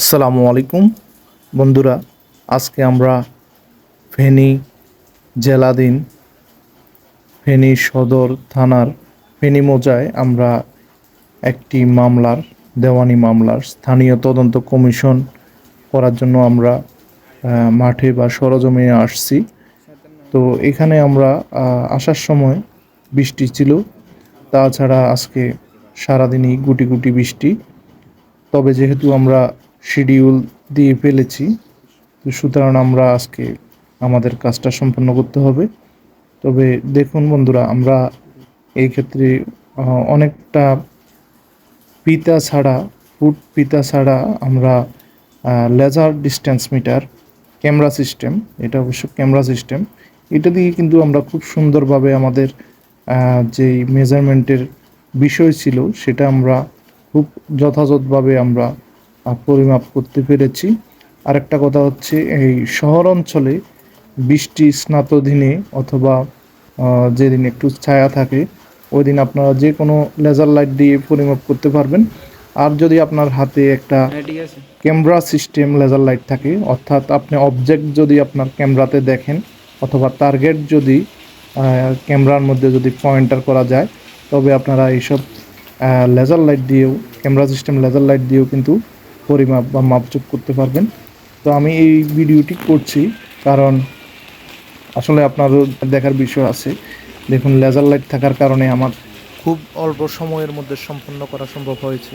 আসসালামু আলাইকুম। বন্ধুরা, আজকে আমরা ফেনী জেলাধীন ফেনী সদর থানার ফেনী মোজায় আমরা একটি মামলার, দেওয়ানি মামলার স্থানীয় তদন্ত কমিশন করার জন্য আমরা মাঠে বা সরজমিনে আসছি। তো এখানে আমরা আসার সময় বৃষ্টি ছিল, তাছাড়া আজকে সারাদিনই গুটি গুটি বৃষ্টি। তবে যেহেতু আমরা শিডিউল দিয়ে ফেলেছি। তো সুতরাং আমরা আজকে আমাদের কাজটা সম্পন্ন করতে হবে। তবে দেখুন বন্ধুরা, আমরা এই ক্ষেত্রে অনেকটা পিতা ছাড়া, ফুট পিতা ছাড়া আমরা laser distance meter camera system এটা অবশ্য ক্যামেরা সিস্টেম এটা দিয়ে কিন্তু আমরা খুব সুন্দরভাবে আমাদের যেই মেজারমেন্টের বিষয় ছিল, সেটা আমরা খুব যথাযথভাবে আমরা পরিমাপ করতে পেরেছি। আরেকটা কথা হচ্ছে এই শহর অঞ্চলে বৃষ্টি স্নাত দিনে অথবা যেদিন একটু ছায়া থাকে ওই দিন আপনারা যে কোনো লেজার লাইট দিয়ে পরিমাপ করতে পারবেন। আর যদি আপনার হাতে একটা হ্যাঁ ক্যামেরা সিস্টেম লেজার লাইট থাকে অর্থাৎ আপনি অবজেক্ট যদি আপনার ক্যামেরাতে দেখেন অথবা টার্গেট যদি ক্যামেরার মধ্যে যদি পয়েন্টার করা যায় তবে আপনারা এইসব লেজার লাইট দিয়েও ক্যামেরা সিস্টেম লেজার লাইট দিয়েও কিন্তু পরিমাপ বা মাপচুপ করতে পারবেন। তো আমি এই ভিডিওটি করছি কারণ আসলে আপনারও দেখার বিষয় আছে। দেখুন লেজার লাইট থাকার কারণে আমার খুব অল্প সময়ের মধ্যে সম্পন্ন করা সম্ভব হয়েছে।